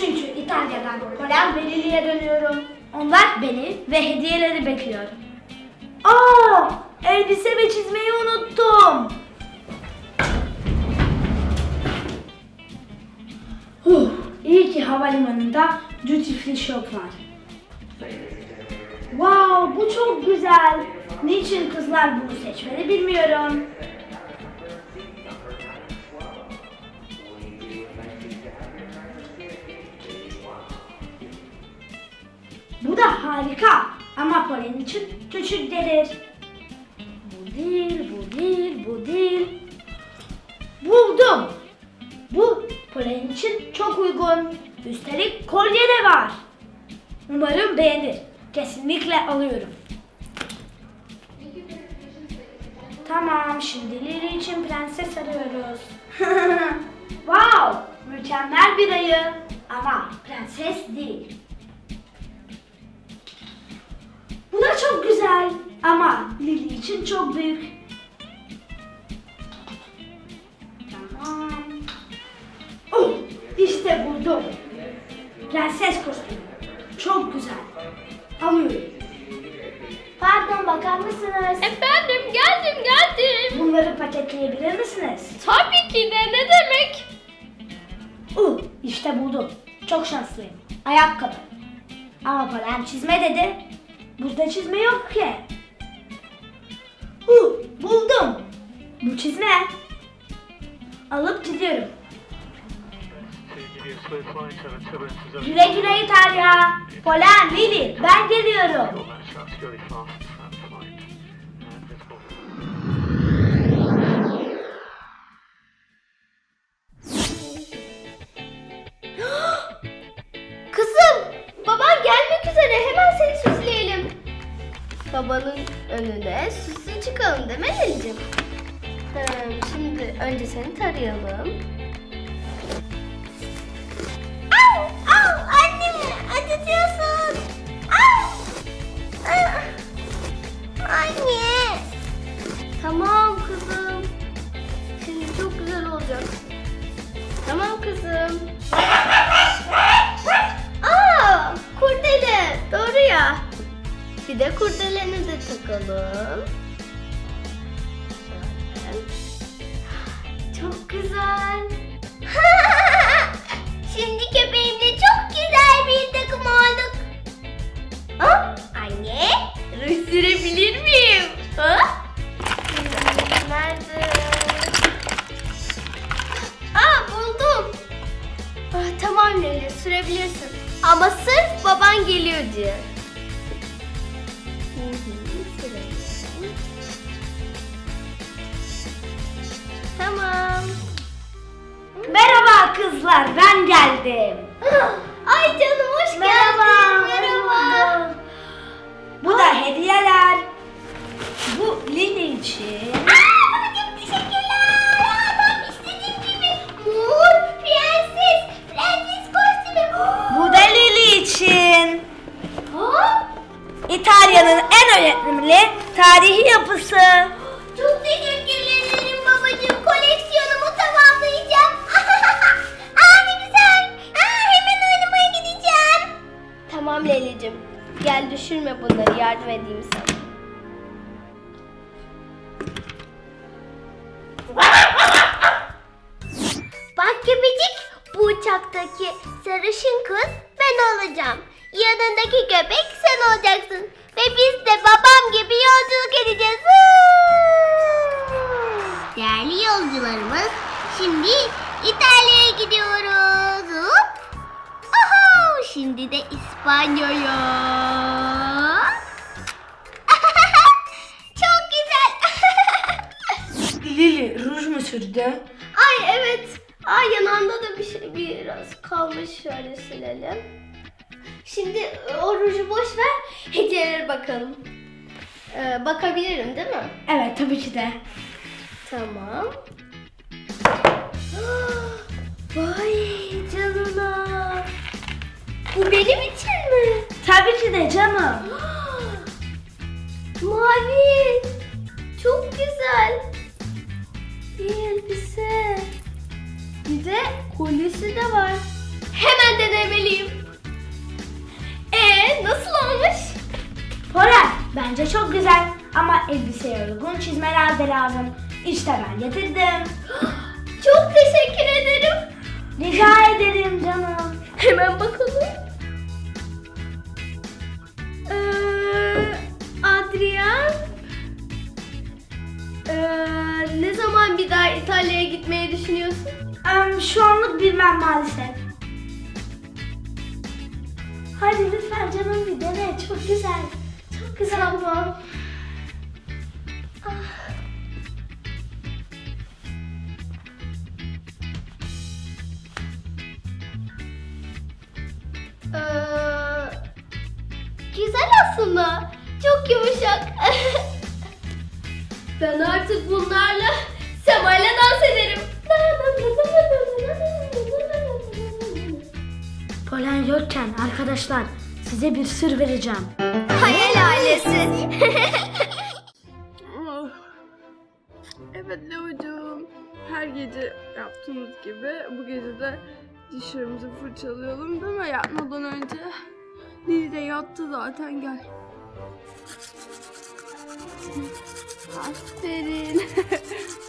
Çünkü İtalya'dan Polen ve Lili'ye dönüyorum. Onlar beni ve hediyeleri bekliyor. Aa, elbise ve çizmeyi unuttum. Huh, iyi ki havalimanında duty free shop var. Wow, bu çok güzel. Niçin kızlar bunu seçmedi bilmiyorum. Harika ama Polen için küçük gelir. Bu değil, bu değil, bu değil. Buldum. Bu Polen için çok uygun. Üstelik kolye de var. Umarım beğenir. Kesinlikle alıyorum. Tamam, şimdi Lily için prenses arıyoruz. wow, mükemmel bir ayı. Ama prenses değil. Çok güzel ama Lily için çok büyük. Tamam. Oh, işte buldum. Prenses kostümü. Çok güzel. Alıyorum. Pardon bakar mısınız? Efendim geldim geldim. Bunları paketleyebilir misiniz? Tabii ki de ne demek? Uh, işte buldum. Çok şanslıyım. Ayakkabı. Ama Polen çizme dedi. Burada çizme yok ki. Uh, buldum. Bu çizme. Alıp gidiyorum. Güle güle İtalya. Polen, Lili, ben geliyorum. Önce seni tarayalım. Au, au, annemi acıtıyorsun. Au. Ah. Anne. Tamam kızım. Şimdi çok güzel olacak. Tamam kızım. Aa, kurdele. Doğru ya. Bir de kurdeleni de takalım. Çok uçaktaki sarışın kız ben olacağım. Yanındaki köpek sen olacaksın. Ve biz de babam gibi yolculuk edeceğiz. Değerli yolcularımız şimdi İtalya'ya gidiyoruz. Hop. Oho, şimdi de İspanya'ya. Çok güzel. Lili ruj mu sürdü? Ay evet. Ay yanağında da bir şey biraz kalmış. Şöyle silelim. Şimdi e, o ruju boş ver. Hediyelere bakalım. Ee, bakabilirim değil mi? Evet tabii ki de. Tamam. Vay canına. Bu benim için mi? Tabii ki de canım. Mavi. Çok güzel. Bir elbise. Bir de kolyesi de var. Hemen denemeliyim. Ee, nasıl olmuş? Polen bence çok güzel ama elbiseye uygun çizmeler de lazım. İşte ben getirdim. Çok teşekkür ederim. Rica ederim canım. Hemen bakalım. Ee, Adrian. Ee, ne zaman bir daha İtalya'ya gitmeyi düşünüyorsun? Şu anlık bilmem maalesef. Hadi lütfen canım bir dene. Çok güzel. Çok güzel ama. Ee, güzel aslında. Çok yumuşak. ben artık bunlarla Sema'yla dans ederim. Polen yokken arkadaşlar size bir sır vereceğim. Hayal ailesi. Evet Leo'cuğum. Her gece yaptığımız gibi bu gece de dişlerimizi fırçalayalım değil mi? Yatmadan önce. Lili de yattı zaten gel. Aferin.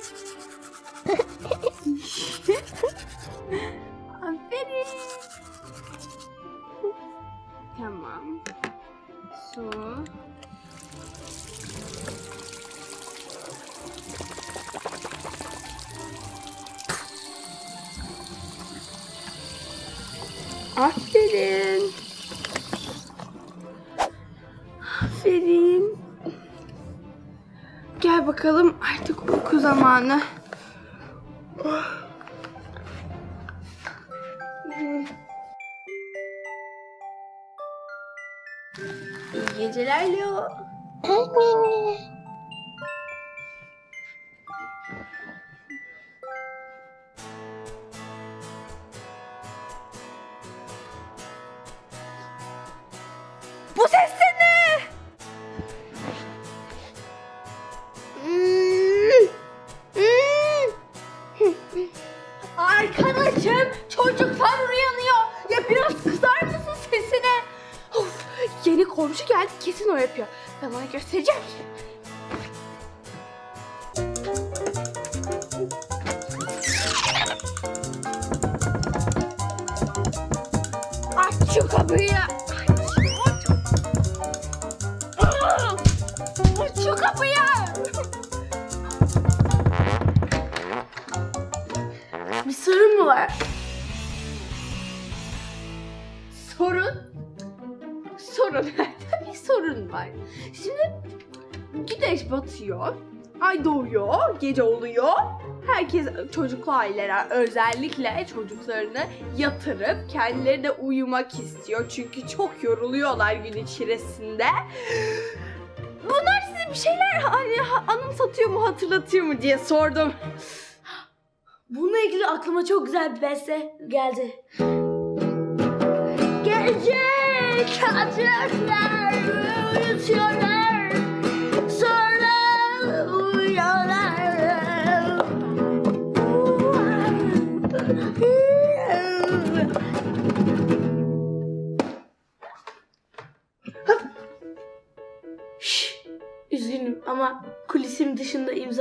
Aferin. Tamam. Su. Aferin. Aferin. Gel bakalım artık uyku zamanı. İyi geceler Leo. Bu Bir sorun mu var? Sorun? Sorun. Tabii sorun var. Şimdi güneş batıyor. Ay doğuyor, gece oluyor. Herkes çocuklu aileler özellikle çocuklarını yatırıp kendileri de uyumak istiyor. Çünkü çok yoruluyorlar gün içerisinde. Bunlar size bir şeyler hani anımsatıyor mu, hatırlatıyor mu diye sordum. Bununla ilgili aklıma çok güzel bir beste geldi. Gece çocuklar uyutuyorlar.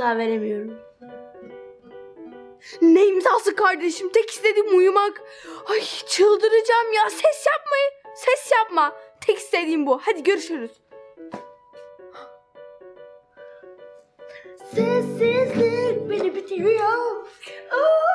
İmza veremiyorum. Ne imzası kardeşim? Tek istediğim uyumak. Ay çıldıracağım ya. Ses yapmayın. Ses yapma. Tek istediğim bu. Hadi görüşürüz. Sessizlik beni bitiriyor. Aa,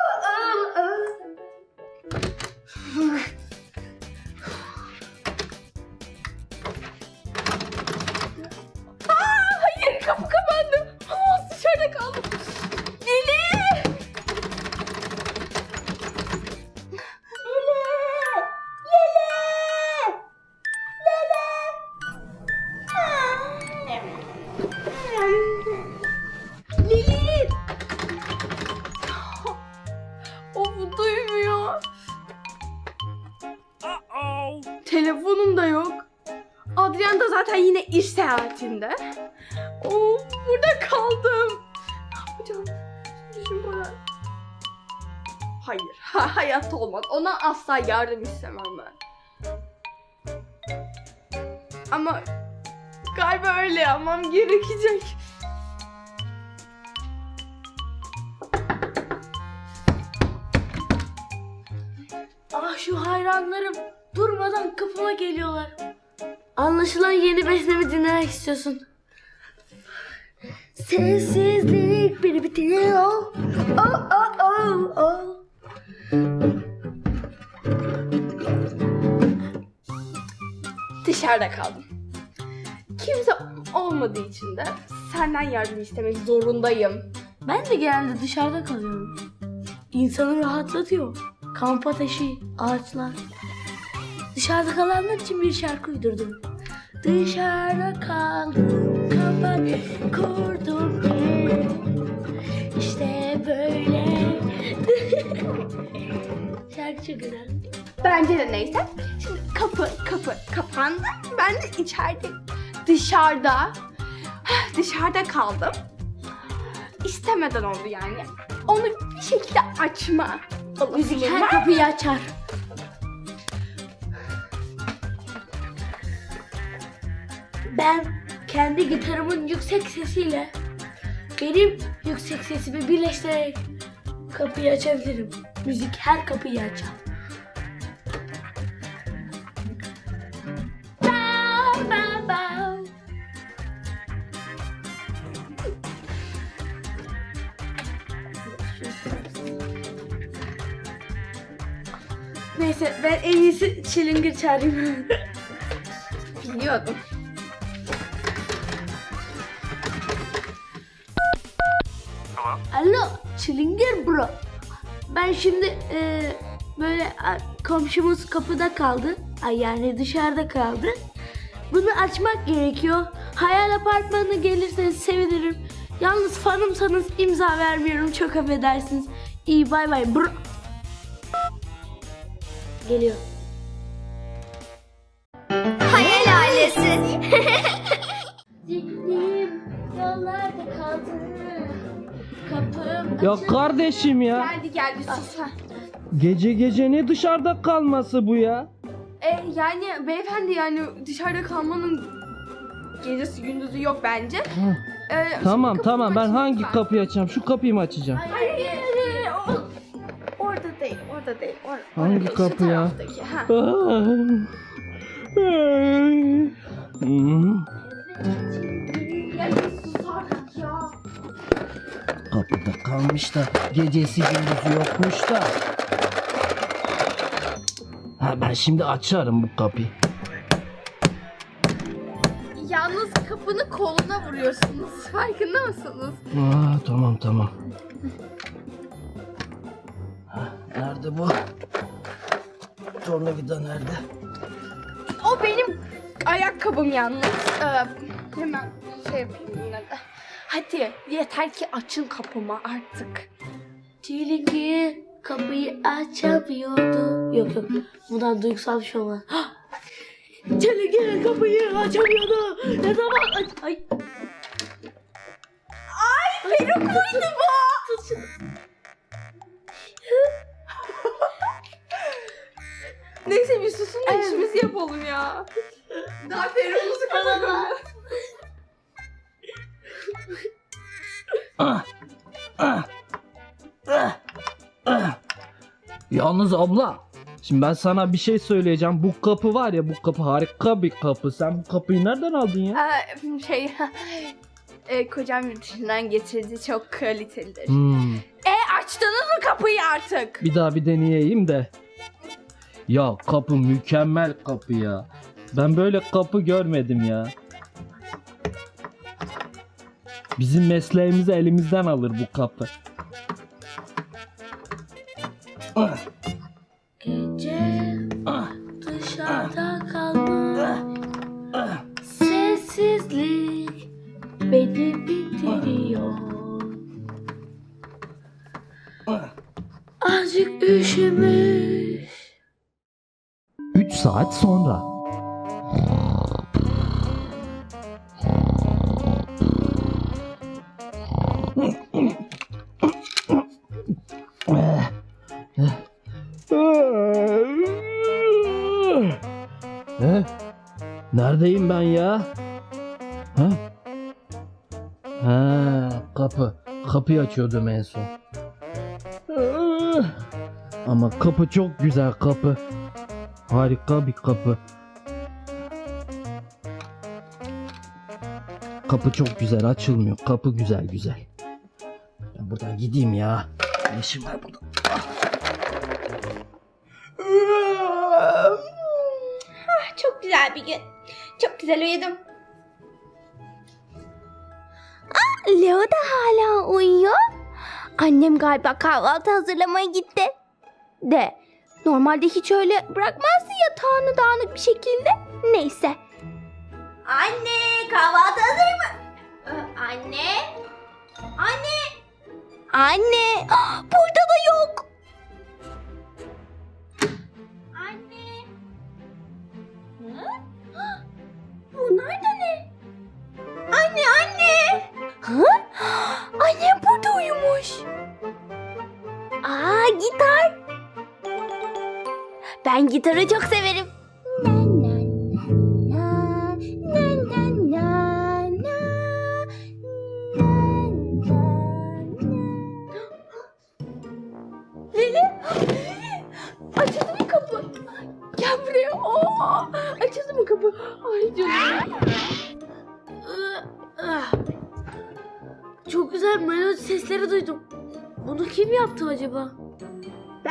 Zaten yine iş seyahatinde. Of burada kaldım. Ne yapacağım? Düşün bana. Hayır, Ha, hayatta olmaz. Ona asla yardım istemem ben. Ama galiba öyle yapmam gerekecek. Ah şu hayranlarım durmadan kapıma geliyorlar. Anlaşılan yeni besnemi dinlemek istiyorsun. Sessizlik beni bitiriyor. Oh oh oh oh. Dışarıda kaldım. Kimse olmadığı için de senden yardım istemek zorundayım. Ben de genelde dışarıda kalıyorum. İnsanı rahatlatıyor. Kamp ateşi, ağaçlar. Dışarıda kalanlar için bir şarkı uydurdum. Dışarıda kaldım, kafa kurdum ev. İşte böyle. şarkı çok güzel. Bence de neyse. Şimdi kapı kapı kapandı. Ben de içeride dışarıda dışarıda kaldım. İstemeden oldu yani. Onu bir şekilde açma. Müzik her kapıyı açar. Ben kendi gitarımın yüksek sesiyle benim yüksek sesimi birleştirerek kapıyı açabilirim. Müzik her kapıyı açar. Neyse ben en iyisi çilingir çağırayım. Biliyordum. Hello? Alo çilingir bro. Ben şimdi e, böyle komşumuz kapıda kaldı. Ay yani dışarıda kaldı. Bunu açmak gerekiyor. Hayal apartmanına gelirseniz sevinirim. Yalnız fanımsanız imza vermiyorum. Çok affedersiniz. İyi bay bay bro. Geliyor. Ya kardeşim ya. Geldi geldi sus. ha. Gece gece ne dışarıda kalması bu ya? E, yani beyefendi yani dışarıda kalmanın gecesi gündüzü yok bence. E, şimdi Tamam kapıyı tamam ben açın hangi lütfen. kapıyı açacağım? Şu kapıyı mı açacağım? Hayır, hayır, hayır. O- Orada değil, orada değil. Or- Hangi orada değil, kapı ya? taraftaki, ha. Hmm. Ya bir sus artık ya. Kapıda kalmış da gecesi gündüzü yokmuş da. Ha ben şimdi açarım bu kapıyı. Yalnız kapının koluna vuruyorsunuz. Farkında mısınız? Aa, tamam tamam. Ha, nerede bu? Tornavida nerede? O benim ayakkabım yalnız. Ee, hemen şey yapayım yine de. Hadi yeter ki açın kapımı artık. Çilingir kapıyı açamıyordu. Yok yok bundan duygusal bir şey olmaz. Çilingir kapıyı açamıyordu. Ne zaman aç... Ay. Ay peruk muydu bu? Neyse bir susun da işimizi yapalım ya. Daha peruğumuzu kapatalım. Ah, ah, ah, ah. Yalnız abla, şimdi ben sana bir şey söyleyeceğim. Bu kapı var ya, bu kapı harika bir kapı. Sen bu kapıyı nereden aldın ya? Şey e, kocam yurt dışından getirdi çok kalitelidir. Hmm, E açtınız mı kapıyı artık? bir daha bir deneyeyim de. Ya kapı mükemmel kapı ya. Ben böyle kapı görmedim ya. Bizim mesleğimizi elimizden alır bu kapı. Ah, Gece ah, dışarıda kalma. ah. Sessizlik beni bitiriyor. Azıcık üşümüş. 3 saat sonra. Kapıyı açıyordum en son. Ah! Ama kapı çok güzel kapı. Harika bir kapı. Kapı çok güzel açılmıyor. Kapı güzel güzel. Ben buradan gideyim ya. Ne işim var burada? Ah, çok güzel bir gün. Çok güzel uyudum. Leo da hala uyuyor. Annem galiba kahvaltı hazırlamaya gitti. De normalde hiç öyle bırakmazdı yatağını dağınık bir şekilde. Neyse. Anne kahvaltı hazır mı? Ee, Anne? Anne? Anne! Burada gitarı çok severim. Lili. Açıldı mı kapı? Gel buraya. Oo, açıldı mı kapı? Ay canım. Çok güzel melodi sesleri duydum. Bunu kim yaptı acaba?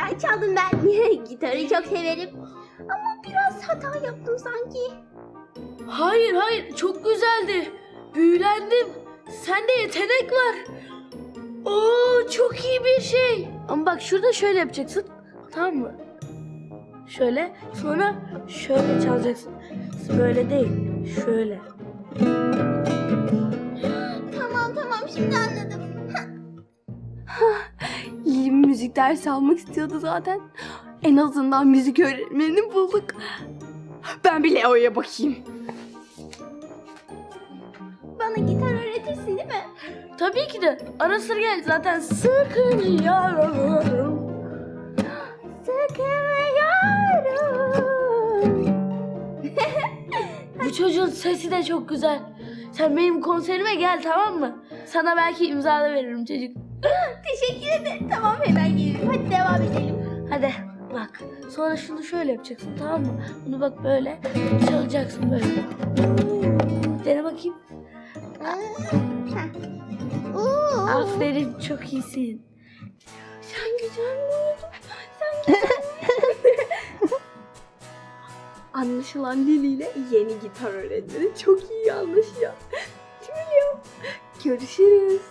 Ben çaldım ben. Gitarı çok severim. Ama biraz hata yaptım sanki. Hayır hayır çok güzeldi. Büyülendim. Sende yetenek var. Oo çok iyi bir şey. Ama bak şurada şöyle yapacaksın. Tamam mı? Şöyle sonra şöyle çalacaksın. Böyle değil. Şöyle. Müzik dersi almak istiyordu zaten. En azından müzik öğretmenini bulduk. Ben bir Leo'ya bakayım. Bana gitar öğretirsin değil mi? Tabii ki de. Ara sıra gel zaten sıkılıyorum. Sıkılıyorum. Bu çocuğun sesi de çok güzel. Sen benim konserime gel tamam mı? Sana belki imza da veririm çocuk. Teşekkür ederim. Tamam hemen gelirim. Hadi devam edelim. Hadi bak. Sonra şunu şöyle yapacaksın tamam mı? Bunu bak böyle çalacaksın böyle. Dene bakayım. Oo. Aferin çok iyisin. Sen güzel mi oldun? Sen güzel? Anlaşılan Lili ile yeni gitar öğretmeni çok iyi anlaşıyor. Leo? Görüşürüz.